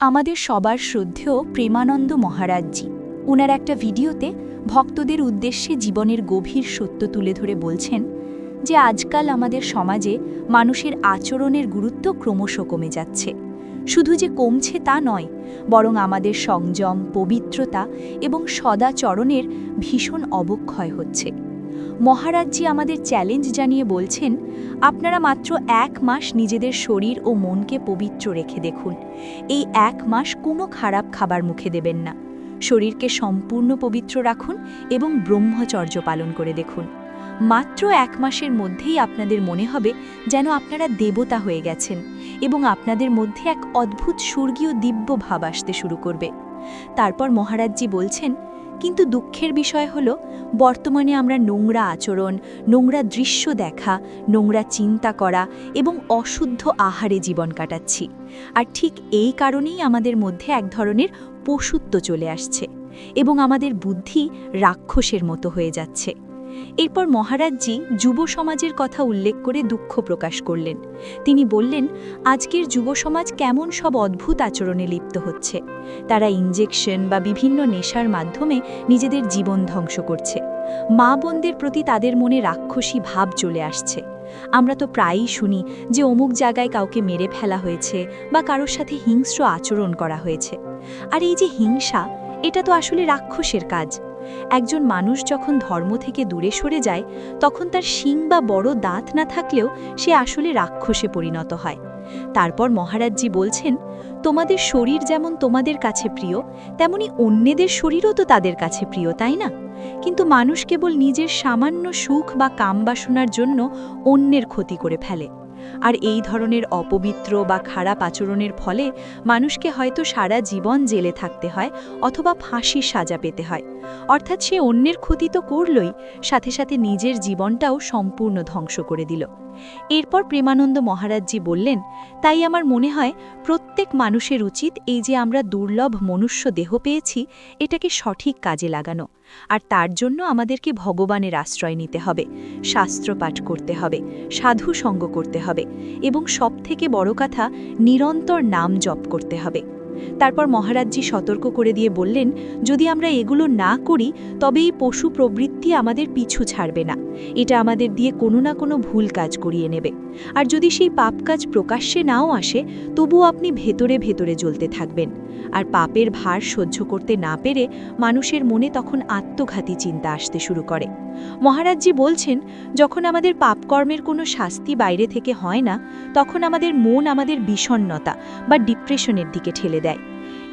আমাদের সবার শ্রদ্ধেয় প্রেমানন্দ মহারাজজি। ওনার একটা ভিডিওতে ভক্তদের উদ্দেশ্যে জীবনের গভীর সত্য তুলে ধরে বলছেন যে আজকাল আমাদের সমাজে মানুষের আচরণের গুরুত্ব ক্রমশ কমে যাচ্ছে। শুধু যে কমছে তা নয়, বরং আমাদের সংযম, পবিত্রতা এবং সদাচরণের ভীষণ অবক্ষয় হচ্ছে। মহারাজজি আমাদের চ্যালেঞ্জ জানিয়ে বলছেন, আপনারা মাত্র এক মাস নিজেদের শরীর ও মনকে পবিত্র রেখে দেখুন। এই এক মাস কোনো খারাপ খাবার মুখে দেবেন না। শরীরকে সম্পূর্ণ পবিত্র রাখুন এবং ব্রহ্মচর্য পালন করে দেখুন। মাত্র এক মাসের মধ্যেই আপনাদের মনে হবে যেন আপনারা দেবতা হয়ে গেছেন এবং আপনাদের মধ্যে এক অদ্ভুত স্বর্গীয় দিব্য ভাব আসতে শুরু করবে। তারপর মহারাজজি বলছেন কিন্তু দুঃখের বিষয় হল, বর্তমানে আমরা নোংরা আচরণ, নোংরা দৃশ্য দেখা, নোংরা চিন্তা করা এবং অশুদ্ধ আহারে জীবন কাটাচ্ছি। আর ঠিক এই কারণেই আমাদের মধ্যে এক ধরনের পশুত্ব চলে আসছে এবং আমাদের বুদ্ধি রাক্ষসের মতো হয়ে যাচ্ছে। এরপর মহারাজজি যুব সমাজের কথা উল্লেখ করে দুঃখ প্রকাশ করলেন। তিনি বললেন, আজকের যুব সমাজ কেমন সব অদ্ভুত আচরণে লিপ্ত হচ্ছে। তারা ইঞ্জেকশন বা বিভিন্ন নেশার মাধ্যমে নিজেদের জীবন ধ্বংস করছে। মা বোনদের প্রতি তাদের মনে রাক্ষসী ভাব চলে আসছে। আমরা তো প্রায়ই শুনি যে অমুক জায়গায় কাউকে মেরে ফেলা হয়েছে বা কারোর সাথে হিংস্র আচরণ করা হয়েছে। আর এই যে হিংসা, এটা তো আসলে রাক্ষসের কাজ। একজন মানুষ যখন ধর্ম থেকে দূরে সরে যায়, তখন তার শিং বা বড় দাঁত না থাকলেও সে আসলে রাক্ষসে পরিণত হয়। তারপর মহারাজজি বলছেন, তোমাদের শরীর যেমন তোমাদের কাছে প্রিয়, তেমনি অন্যদের শরীরও তো তাদের কাছে প্রিয়, তাই না? কিন্তু মানুষ কেবল নিজের সামান্য সুখ বা কামবাসনার জন্য অন্যের ক্ষতি করে ফেলে। আর এই ধরনের অপবিত্র বা খারাপ আচরণের ফলে মানুষকে হয়তো সারা জীবন জেলে থাকতে হয় অথবা ফাঁসির সাজা পেতে হয়। অর্থাৎ সে অন্যের ক্ষতি তো করলই, সাথে সাথে নিজের জীবনটাও সম্পূর্ণ ধ্বংস করে দিল। এরপর প্রেমানন্দ মহারাজজি বললেন, তাই আমার মনে হয় প্রত্যেক মানুষের উচিত এই যে আমরা দুর্লভ মনুষ্য দেহ পেয়েছি, এটাকে সঠিক কাজে লাগানো। আর তার জন্য আমাদেরকে ভগবানের আশ্রয় নিতে হবে, শাস্ত্র পাঠ করতে হবে, সাধু সঙ্গ করতে হবে এবং সবথেকে বড় কথা, নিরন্তর নাম জপ করতে হবে। তারপর মহারাজজি সতর্ক করে দিয়ে বললেন, যদি আমরা এগুলো না করি, তবে এই পশু প্রবৃত্তি আমাদের পিছু ছাড়বে না। এটা আমাদের দিয়ে কোনো না কোনো ভুল কাজ করিয়ে নেবে। আর যদি সেই পাপ কাজ প্রকাশ্যে নাও আসে, তবুও আপনি ভেতরে ভেতরে জ্বলতে থাকবেন। আর পাপের ভার সহ্য করতে না পেরে মানুষের মনে তখন আত্মঘাতী চিন্তা আসতে শুরু করে। মহারাজজি বলছেন, যখন আমাদের পাপকর্মের কোনো শাস্তি বাইরে থেকে হয় না, তখন আমাদের মন আমাদের বিষণ্নতা বা ডিপ্রেশনের দিকে ঠেলে দেয়।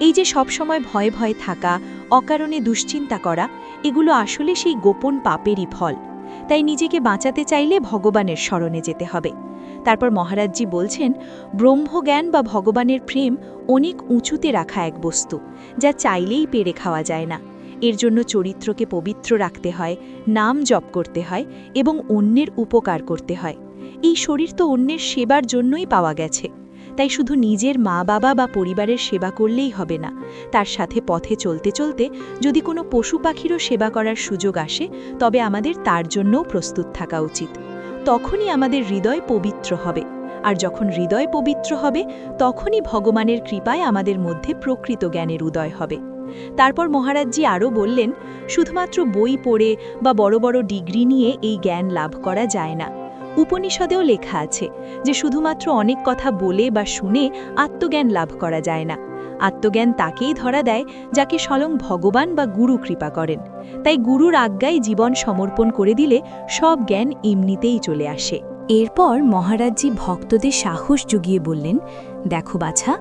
এই যে সব সময় ভয়ে ভয়ে থাকা, অকারণে দুশ্চিন্তা করা, এগুলো আসলে সেই গোপন পাপেরই ফল। তাই নিজেকে বাঁচাতে চাইলে ভগবানের স্মরণে যেতে হবে। তারপর মহারাজজি বলছেন, ব্রহ্মজ্ঞান বা ভগবানের প্রেম অনেক উঁচুতে রাখা এক বস্তু, যা চাইলেই পেরে খাওয়া যায় না। এর জন্য চরিত্রকে পবিত্র রাখতে হয়, নাম জপ করতে হয় এবং অন্যের উপকার করতে হয়। এই শরীর তো অন্যের সেবার জন্যই পাওয়া গেছে। তাই শুধু নিজের মা বাবা বা পরিবারের সেবা করলেই হবে না। তার সাথে পথে চলতে চলতে যদি কোনো পশু পাখিরও সেবা করার সুযোগ আসে, তবে আমাদের তার জন্যও প্রস্তুত থাকা উচিত। তখনই আমাদের হৃদয় পবিত্র হবে। আর যখন হৃদয় পবিত্র হবে, তখনই ভগবানের কৃপায় আমাদের মধ্যে প্রকৃত জ্ঞানের উদয় হবে। তারপর মহারাজজি আরও বললেন, শুধুমাত্র বই পড়ে বা বড় বড় ডিগ্রি নিয়ে এই জ্ঞান লাভ করা যায় না। উপনিষদেও লেখা আছে যে শুধুমাত্র অনেক কথা বলে বা শুনে আত্মজ্ঞান লাভ করা যায় না। আত্মজ্ঞান তাকেই ধরা দেয় যাকে স্বয়ং ভগবান বা গুরু কৃপা করেন। তাই গুরুর আজ্ঞায় জীবন সমর্পণ করে দিলে সব জ্ঞান এমনিতেই চলে আসে। এরপর মহারাজজি ভক্তদের সাহস জুগিয়ে বললেন, দেখো বাছা,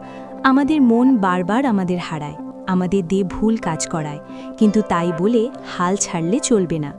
আমাদের মন বারবার আমাদের হারায়, আমাদের দে ভুল কাজ করায়, কিন্তু তাই বলে হাল ছাড়লে চলবে না।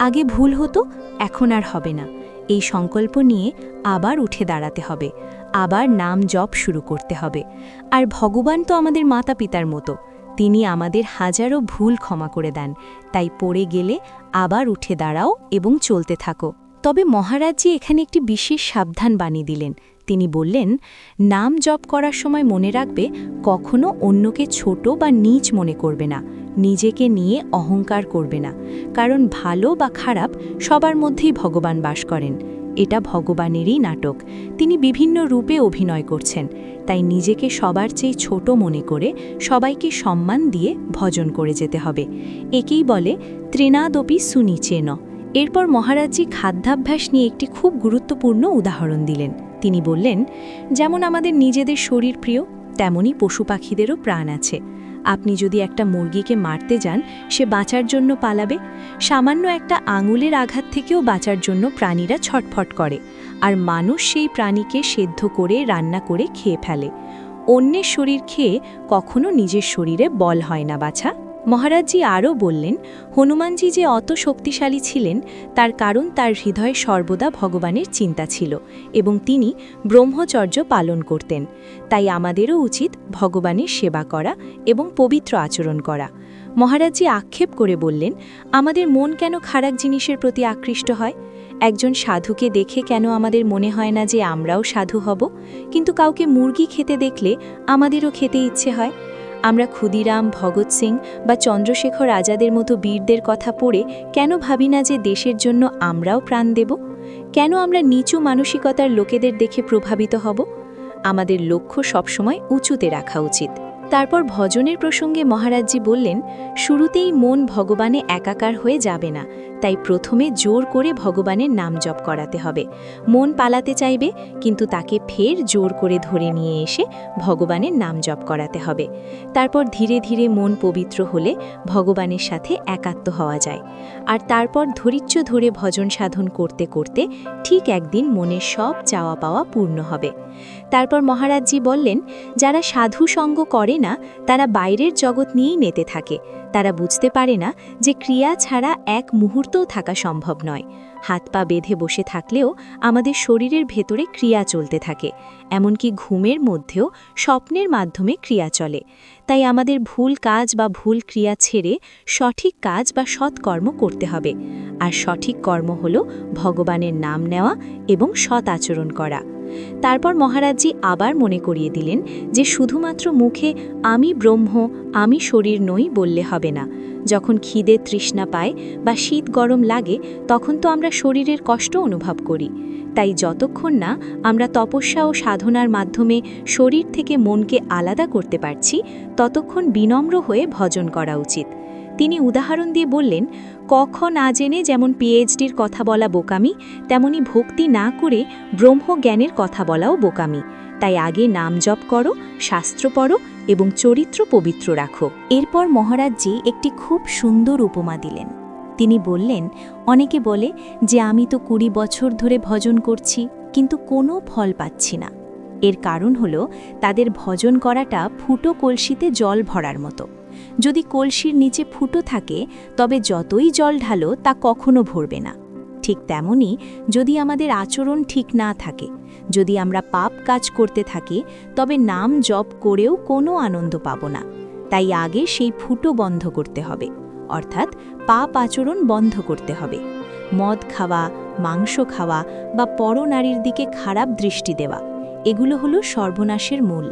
আগে ভুল হতো, এখন আর হবে না। এই সংকল্প নিয়ে আবার উঠে দাঁড়াতে হবে, আবার নাম জপ শুরু করতে হবে। আর ভগবান তো আমাদের মাতা পিতার মতো, তিনি আমাদের হাজারো ভুল ক্ষমা করে দেন, তাই পড়ে গেলে আবার উঠে দাঁড়াও এবং চলতে থাকো। তবে মহারাজজি এখানে একটি বিশেষ সাবধান বাণী দিলেন তিনি বললেন, নাম জপ করার সময় মনে রাখবে, কখনো অন্যকে ছোট বা নীচ মনে করবে না, নিজেকে নিয়ে অহংকার করবে না, কারণ ভালো বা খারাপ সবার মধ্যেই ভগবান বাস করেন। এটা ভগবানেরই নাটক। তিনি বিভিন্ন রূপে অভিনয় করছেন, তাই নিজেকে সবার চেয়ে ছোট মনে করে সবাইকে সম্মান দিয়ে ভজন করে যেতে হবে। একেই বলে ত্রিনাদপি সুনিচেন। এরপর মহারাজজি খাদ্যাভ্যাস নিয়ে একটি খুব গুরুত্বপূর্ণ উদাহরণ দিলেন। তিনি বললেন, যেমন আমাদের নিজেদের শরীর প্রিয়, তেমনই পশু পাখিদেরও প্রাণ আছে। আপনি যদি একটা মুরগিকে মারতে যান, সে বাঁচার জন্য পালাবে। সামান্য একটা আঙুলের আঘাত থেকেও বাঁচার জন্য প্রাণীরা ছটফট করে। আর মানুষ সেই প্রাণীকে সেদ্ধ করে, রান্না করে খেয়ে ফেলে। অন্যের শরীর খেয়ে কখনো নিজের শরীরে বল হয় না, বাছা। মহারাজজি আরও বললেন, হনুমানজি যে অত শক্তিশালী ছিলেন, তার কারণ তার হৃদয়ে সর্বদা ভগবানের চিন্তা ছিল এবং তিনি ব্রহ্মচর্য পালন করতেন। তাই আমাদেরও উচিত ভগবানের সেবা করা এবং পবিত্র আচরণ করা। মহারাজজি আক্ষেপ করে বললেন, আমাদের মন কেন খারাপ জিনিসের প্রতি আকৃষ্ট হয়? একজন সাধুকে দেখে কেন আমাদের মনে হয় না যে আমরাও সাধু হব? কিন্তু কাউকে মুরগি খেতে দেখলে আমাদেরও খেতে ইচ্ছে হয়। আমরা ক্ষুদিরাম, ভগৎ সিং বা চন্দ্রশেখর আজাদের মতো বীরদের কথা পড়ে কেন ভাবি না যে দেশের জন্য আমরাও প্রাণ দেব? কেন আমরা নিচু মানসিকতার লোকেদের দেখে প্রভাবিত হব? আমাদের লক্ষ্য সবসময় উঁচুতে রাখা উচিত। তারপর ভজনের প্রসঙ্গে মহারাজজি বললেন, শুরুতেই মন ভগবানে একাকার হয়ে যাবে না। তাই প্রথমে জোর করে ভগবানের নাম জপ করাতে হবে। মন পালাতে চাইবে, কিন্তু তাকে ফের জোর করে ধরে নিয়ে এসে ভগবানের নাম জপ করাতে হবে। তারপর ধীরে ধীরে মন পবিত্র হলে ভগবানের সাথে একাত্ম হওয়া যায়। আর তারপর ধৈর্য ধরে ভজন সাধন করতে করতে ঠিক একদিন মনের সব চাওয়া পাওয়া পূর্ণ হবে। তারপর মহারাজজি বললেন, যারা সাধু সঙ্গ করে না, তারা বাইরের জগৎ নিয়েই নেতে থাকে। তারা বুঝতে পারে না যে ক্রিয়া ছাড়া এক মুহূর্তও থাকা সম্ভব নয়। হাত পা বেঁধে বসে থাকলেও আমাদের শরীরের ভেতরে ক্রিয়া চলতে থাকে, এমনকি ঘুমের মধ্যেও স্বপ্নের মাধ্যমে ক্রিয়া চলে। তাই আমাদের ভুল কাজ বা ভুল ক্রিয়া ছেড়ে সঠিক কাজ বা সৎকর্ম করতে হবে। আর সঠিক কর্ম হল ভগবানের নাম নেওয়া এবং সৎ আচরণ করা। তারপর মহারাজজি আবার মনে করিয়ে দিলেন যে শুধুমাত্র মুখে আমি ব্রহ্ম, আমি শরীর নই বললে হবে না। যখন খিদে তৃষ্ণা পায় বা শীত গরম লাগে, তখন তো আমরা শরীরের কষ্ট অনুভব করি। তাই যতক্ষণ না আমরা তপস্যা ও সাধনার মাধ্যমে শরীর থেকে মনকে আলাদা করতে পারছি, ততক্ষণ বিনম্র হয়ে ভজন করা উচিত। তিনি উদাহরণ দিয়ে বললেন কখ না জেনে যেমন পিএইচডির কথা বলা বোকামি, তেমনি ভক্তি না করে ব্রহ্মজ্ঞানের কথা বলাও বোকামি। তাই আগে নাম জপ করো, শাস্ত্র পড়ো এবং চরিত্র পবিত্র রাখো। এরপর মহারাজজি একটি খুব সুন্দর উপমা দিলেন। তিনি বললেন, অনেকে বলে যে আমি তো কুড়ি বছর ধরে ভজন করছি, কিন্তু কোনো ফল পাচ্ছি না। এর কারণ হল, তাদের ভজন করাটা ফুটো কলসিতে জল ভরার মতো। যদি কলসির নিচে ফুটো থাকে, তবে যতই জল ঢালো তা কখনো ভরবে না। ঠিক তেমনি যদি আমাদের আচরণ ঠিক না থাকে, যদি আমরা পাপ কাজ করতে থাকি, তবে নাম জপ করেও কোনো আনন্দ পাব না। তাই আগে সেই ফুটো বন্ধ করতে হবে, অর্থাৎ পাপ আচরণ বন্ধ করতে হবে। মদ খাওয়া, মাংস খাওয়া বা পরনারীর দিকে খারাপ দৃষ্টি দেওয়া, এগুলো হলো সর্বনাশের মূল।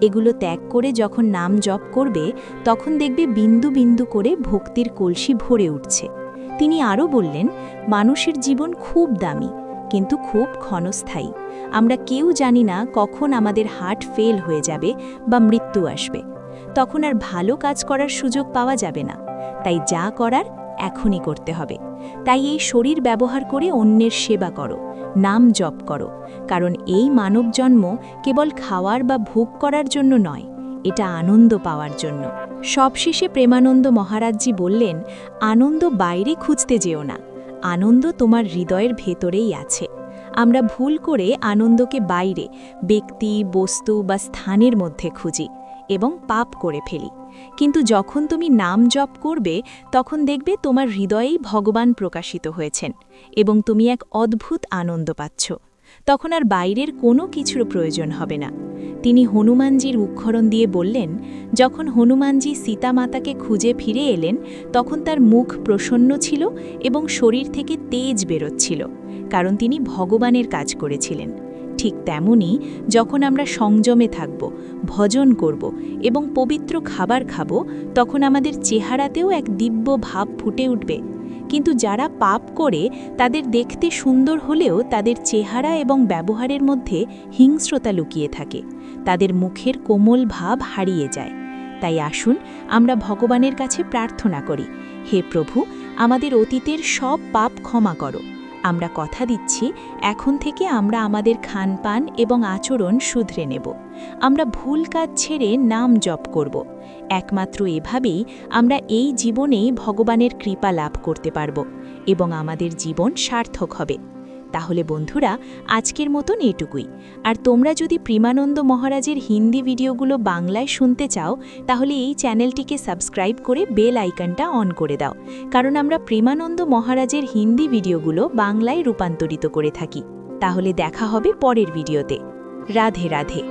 এগুলো ত্যাগ করে যখন নাম জপ করবে, তখন দেখবে বিন্দু বিন্দু করে ভক্তির কলসি ভরে উঠছে। তিনি আরও বললেন, মানুষের জীবন খুব দামি, কিন্তু খুব ক্ষণস্থায়ী। আমরা কেউ জানি না কখন আমাদের হার্ট ফেল হয়ে যাবে বা মৃত্যু আসবে। তখন আর ভালো কাজ করার সুযোগ পাওয়া যাবে না। তাই যা করার এখনই করতে হবে। তাই এই শরীর ব্যবহার করে অন্যের সেবা করো, নাম জপ করো। কারণ এই মানব জন্ম কেবল খাওয়ার বা ভোগ করার জন্য নয়, এটা আনন্দ পাওয়ার জন্য। সবশেষে প্রেমানন্দ মহারাজজি বললেন, আনন্দ বাইরে খুঁজতে যেও না, আনন্দ তোমার হৃদয়ের ভেতরেই আছে। আমরা ভুল করে আনন্দকে বাইরে, ব্যক্তি, বস্তু বা স্থানের মধ্যে খুঁজি। এবং পাপ করে ফেলি। কিন্তু যখন তুমি নাম জপ করবে, তখন দেখবে তোমার হৃদয়েই ভগবান প্রকাশিত হয়েছেন এবং তুমি এক অদ্ভুত আনন্দ পাচ্ছ। তখন আর বাইরের কোনো কিছুর প্রয়োজন হবে না। তিনি হনুমানজির উক্ষরণ দিয়ে বললেন, যখন হনুমানজি সীতামাতাকে খুঁজে ফিরে এলেন, তখন তার মুখ প্রসন্ন ছিল এবং শরীর থেকে তেজ বেরোচ্ছিল, কারণ তিনি ভগবানের কাজ করেছিলেন। ঠিক তেমনি যখন আমরা সংযমে থাকব, ভজন করব এবং পবিত্র খাবার খাব, তখন আমাদের চেহারাতেও এক দিব্য ভাব ফুটে উঠবে। কিন্তু যারা পাপ করে, তাদের দেখতে সুন্দর হলেও তাদের চেহারা এবং ব্যবহারের মধ্যে হিংস্রতা লুকিয়ে থাকে। তাদের মুখের কোমল ভাব হারিয়ে যায়। তাই আসুন, আমরা ভগবানের কাছে প্রার্থনা করি, হে প্রভু, আমাদের অতীতের সব পাপ ক্ষমা করো। আমরা কথা দিচ্ছি, এখন থেকে আমরা আমাদের খানপান এবং আচরণ শুধরে নেব। আমরা ভুল কাজ ছেড়ে নাম জপ করব। একমাত্র এভাবেই আমরা এই জীবনেই ভগবানের কৃপা লাভ করতে পারব এবং আমাদের জীবন সার্থক হবে। তাহলে বন্ধুরা, আজকের মতন এটুকুই। আর তোমরা যদি প্রেমানন্দ মহারাজের হিন্দি ভিডিওগুলো বাংলায় শুনতে চাও, তাহলে এই চ্যানেলটিকে সাবস্ক্রাইব করে বেল আইকনটা অন করে দাও। কারণ আমরা প্রেমানন্দ মহারাজের হিন্দি ভিডিওগুলো বাংলায় রূপান্তরিত করে থাকি। তাহলে দেখা হবে পরের ভিডিওতে। রাধে রাধে।